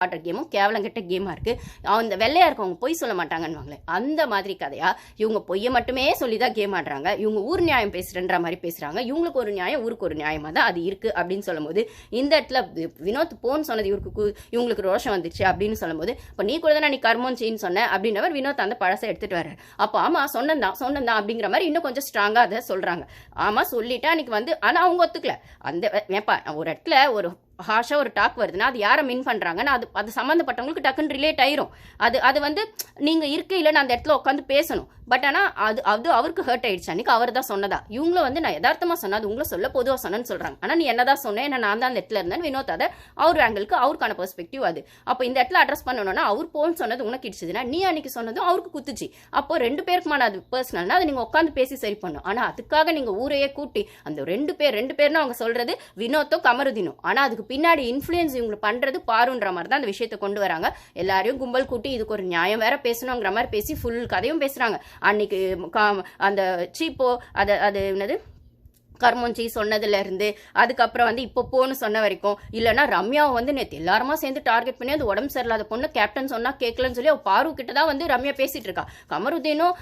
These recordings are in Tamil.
ஆடுற கேமும் கேவலங்கெட்ட கேமாக இருக்குது அந்த வெள்ளையாக இருக்கவங்க பொய் சொல்ல மாட்டாங்கன்னு அந்த மாதிரி கதையாக இவங்க பொய்யை மட்டுமே சொல்லி தான் கேம் ஆடுறாங்க. இவங்க ஊர் நியாயம் பேசுறன்ற மாதிரி பேசுகிறாங்க இவங்களுக்கு ஒரு நியாயம் ஊருக்கு ஒரு நியாயமாக தான் அது இருக்குது அப்படின்னு சொல்லும்போது இந்த இடத்துல வினோத் போன்னு சொன்னது இவருக்கு கு- இவங்களுக்கு ரோஷம் வந்துச்சு அப்படின்னு சொல்லும்போது இப்போ நீ கூட தான் நீ கர்மம் செய்ன்னு சொன்ன? அப்படின்றவர் வினோத் அந்த பழசை எடுத்துகிட்டு வர்றாரு. அப்போ ஆமா சொன்னந்தான் சொன்னந்தான் அப்படிங்கிற மாதிரி இன்னும் கொஞ்சம் ஸ்ட்ராங்காக அதை சொல்கிறாங்க ஆமாம் சொல்லிட்டா அன்னைக்கு வந்து ஆனால் அவங்க ஒத்துக்கல. அந்த ஏப்பா ஒரு இடத்துல ஒரு ஹார்ஷாக ஒரு டாக் வருதுன்னா அது யாரை மின் பண்ணுறாங்கன்னா அது அது சம்மந்தப்பட்டவங்களுக்கு டக்குன்னு ரிலேட் ஆயிரும். அது அது வந்து நீங்கள் இருக்கையில் நான் அந்த இடத்துல உட்காந்து பேசணும். பட் ஆனால் அது அது அவருக்கு ஹர்ட் ஆயிடுச்சு. அன்னைக்கு அவர் தான் சொன்னதா? இவங்களும் வந்து நான் யதார்த்தமாக சொன்னது அது உங்களை சொல்ல பொதுவாக சொன்னேன்னு சொல்கிறாங்க ஆனால் நீ என்னதான் சொன்னேன் ஏன்னா நான் தான் அந்த இடத்துல இருந்தேன் வினோத் அதை அவர் ஆங்கிளுக்கு அவருக்கான பெர்ஸ்பெக்டிவ் அது. அப்போ இந்த இடத்துல அட்ரஸ் பண்ணணும்னா அவர் போன்னு சொன்னது உனக்கு இடிச்சதுன்னா நீ அன்னைக்கு சொன்னதும் அவருக்கு குத்துச்சு. அப்போ ரெண்டு பேருக்குமான அது பர்சனல்னா அதை நீங்கள் உட்காந்து பேசி சரி பண்ணும். ஆனால் அதுக்காக நீங்கள் ஊரையே கூட்டி அந்த ரெண்டு பேர் ரெண்டு பேர்னு அவங்க சொல்கிறது வினோத்தோ கமருதினும். ஆனால் அதுக்கு பின்னாடி இன்ஃப்ளூயன்ஸ் இவங்க பண்ணுறது பாருன்ற மாதிரி தான் அந்த விஷயத்தை கொண்டு வராங்க. எல்லாரையும் கும்பல் கூட்டி இதுக்கு ஒரு நியாயம் வேற பேசணுங்கிற மாதிரி பேசி ஃபுல் கதையும் பேசுகிறாங்க அன்னைக்கு கா- அந்த சீப்போ அது அது என்னது? கர்மஞ்சி சொன்னதுலேருந்து அதுக்கப்புறம் வந்து இப்போ போன்னு சொன்ன வரைக்கும் இல்லைன்னா ரம்யாவை வந்து நேற்று எல்லாருமா சேர்ந்து டார்கெட் பண்ணி அது உடம்பு சரியில்லாத பொண்ணு கேப்டன் சொன்னால் கேட்கலன்னு சொல்லி அவள் பாரு கிட்ட தான் வந்து ரம்யா பேசிட்டு இருக்கா. கமருதீனும்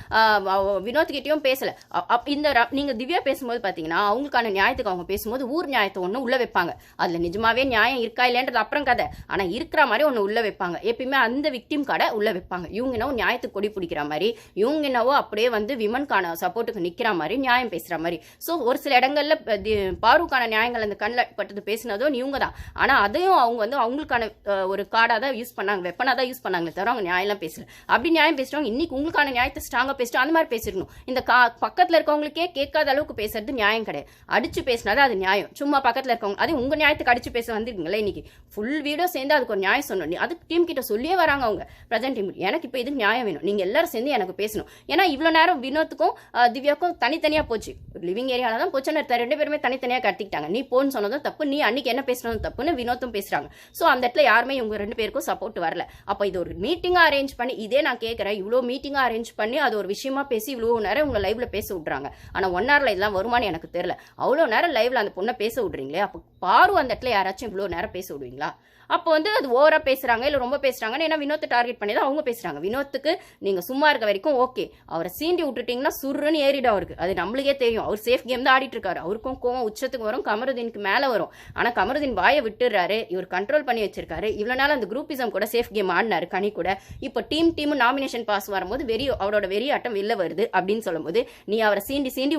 வினோத்கிட்டையும் பேசலை. வினோத் அப்- இந்த நீங்கள் திவ்யா பேசும்போது பார்த்தீங்கன்னா அவங்களுக்கான நியாயத்துக்கு அவங்க பேசும்போது ஊர் நியாயத்தை ஒன்று உள்ளே வைப்பாங்க. அதில் நிஜமாவே நியாயம் இருக்கா இல்லைன்றது அப்புறம் கதை. ஆனால் இருக்கிற மாதிரி ஒன்று உள்ளே வைப்பாங்க. எப்பயுமே அந்த விக்டிம் கடை உள்ளே வைப்பாங்க. இவங்க என்னவோ நியாயத்துக்கு கொடி பிடிக்கிற மாதிரி இவங்க என்னவோ அப்படியே வந்து விமன்கான சப்போர்ட்டுக்கு நிற்கிற மாதிரி நியாயம் பேசுகிற மாதிரி. ஸோ ஒரு சில இடம் ப- தி- பாருக்கான நியாயங்கள் அந்த கண்ணில் பட்டது பேசினதும் இவங்க தான். ஆனால் அதையும் அவங்க வந்து அவங்களுக்கான ஒரு கார்டாக தான் யூஸ் பண்ணாங்க வெப்பனாக தான் யூஸ் பண்ணாங்களே தவிர அவங்க நியாயம்லாம் பேசல. அப்படி நியாயம் பேசுகிறவங்க இன்னைக்கு உங்களுக்கான நியாயத்தை ஸ்ட்ராங்காக பேசிட்டு அந்த மாதிரி பேசிடணும். இந்த கா பக்கத்தில் இருக்கவங்களுக்கே கேட்காத அளவுக்கு பேசுறது நியாயம் கிடையாது. அடிச்சு பேசினாதான் அது நியாயம். சும்மா பக்கத்தில் இருக்கவங்க அது உங்கள் நியாயத்துக்கு அடிச்சு பேச வந்துருக்கீங்களே இன்னைக்கு? ஃபுல் வீடியோ சேர்ந்து அதுக்கு ஒரு நியாயம் சொன்னோம். அது அதுக்கு டீம் கிட்ட சொல்லியே வராங்க அவங்க. பிரசன்ட் டீம் எனக்கு இப்போ இதுக்கு நியாயம் வேணும். நீங்கள் எல்லாரும் சேர்ந்து எனக்கு பேசணும். ஏன்னா இவ்வளோ நேரம் வினோத்துக்கும் திவ்யாவுக்கும் திவ்யாக்கும் போச்சு. லிவிங் ஏரியாவில் தான் போச்சுன்னு எடுத்தாரு. ரெண்டு பேருமே தனித்தனியாக கட்டிக்கிட்டாங்க நீ போன்னு சொன்னதும் தப்பு நீ அன்னைக்கு என்ன பேசுனதும் தப்புன்னு வினோத்தும் பேசுகிறாங்க ஸோ அந்த இடத்துல யாருமே இவங்க ரெண்டு பேருக்கும் சப்போர்ட் வரல. அப்போ இது ஒரு மீட்டிங்காக அரேஞ்ச் பண்ணி இதே நான் கேட்குறேன் இவ்வளோ மீட்டிங்காக அரேஞ்ச் பண்ணி அது ஒரு விஷயமா பேசி இவ்வளோ நேரம் உங்களை லைவ்ல பேச விட்றாங்க ஆனால் ஒன் ஹவரில் இதெல்லாம் வருமானு எனக்கு தெரியல. அவ்வளோ நேரம் லைவ்ல அந்த பொண்ணை பேச விட்றீங்களே அப்போ பாரு அந்த இடத்துல யாராச்சும் இவ்வளோ நேரம் பேச விடுவீங்களா? அப்போ வந்து அது ஓவராக பேசுகிறாங்க இல்லை ரொம்ப பேசுறாங்கன்னு ஏன்னா வினோத்தை டார்கெட் பண்ணி தான் அவங்க பேசுகிறாங்க வினோத்துக்கு நீங்கள் சும்மா இருக்க வரைக்கும் ஓகே அவரை சீண்டி விட்டுட்டிங்கன்னா சுருன்னு ஏறிடும் அவருக்கு. அது நம்மளுக்கே தெரியும். அவர் சேஃப் கேம் தான் ஆடிட்டு இருக்காரு அவருக்கும் கோவம் உச்சத்துக்கு வரும் கமருதீனுக்கு மேல வரும். ஆனா கமருதீன் வாயை விட்டுறாரு இவர் கண்ட்ரோல் பண்ணி வச்சிருக்காரு. இவ்வளோ நாள் அந்த குரூப்பிசம் கூட சேஃப் கேம் ஆடினாரு கனி கூட. இப்போ டீம் டீம் நாமினேஷன் பாஸ் வரும்போது வெறி அவரோட வெறி ஆட்டம் வெளில வருது அப்படின்னு சொல்லும்போது நீ அவரை சீண்டி சீண்டி